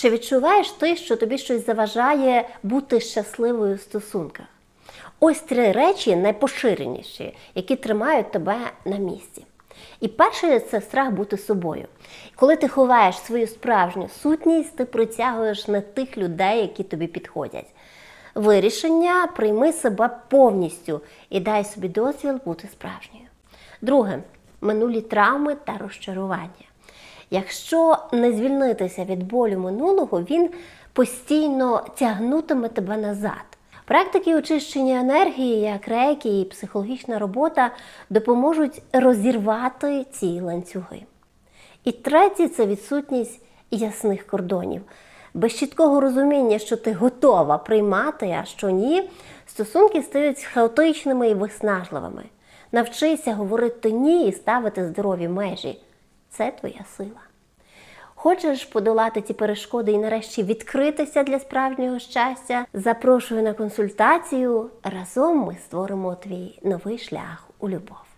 Чи відчуваєш ти, що тобі щось заважає бути щасливою в стосунках? Ось три речі найпоширеніші, які тримають тебе на місці. І перше це страх бути собою. Коли ти ховаєш свою справжню сутність, ти притягуєш не тих людей, які тобі підходять. Вирішення прийми себе повністю і дай собі дозвіл бути справжньою. Друге минулі травми та розчарування. Якщо не звільнитися від болю минулого, він постійно тягнутиме тебе назад. Практики очищення енергії, як рейки і психологічна робота, допоможуть розірвати ці ланцюги. І третє це відсутність ясних кордонів. Без чіткого розуміння, що ти готова приймати, а що ні, стосунки стають хаотичними і виснажливими. Навчися говорити ні і ставити здорові межі. Це твоя сила. Хочеш подолати ці перешкоди і нарешті відкритися для справжнього щастя? Запрошую на консультацію. Разом ми створимо твій новий шлях у любов.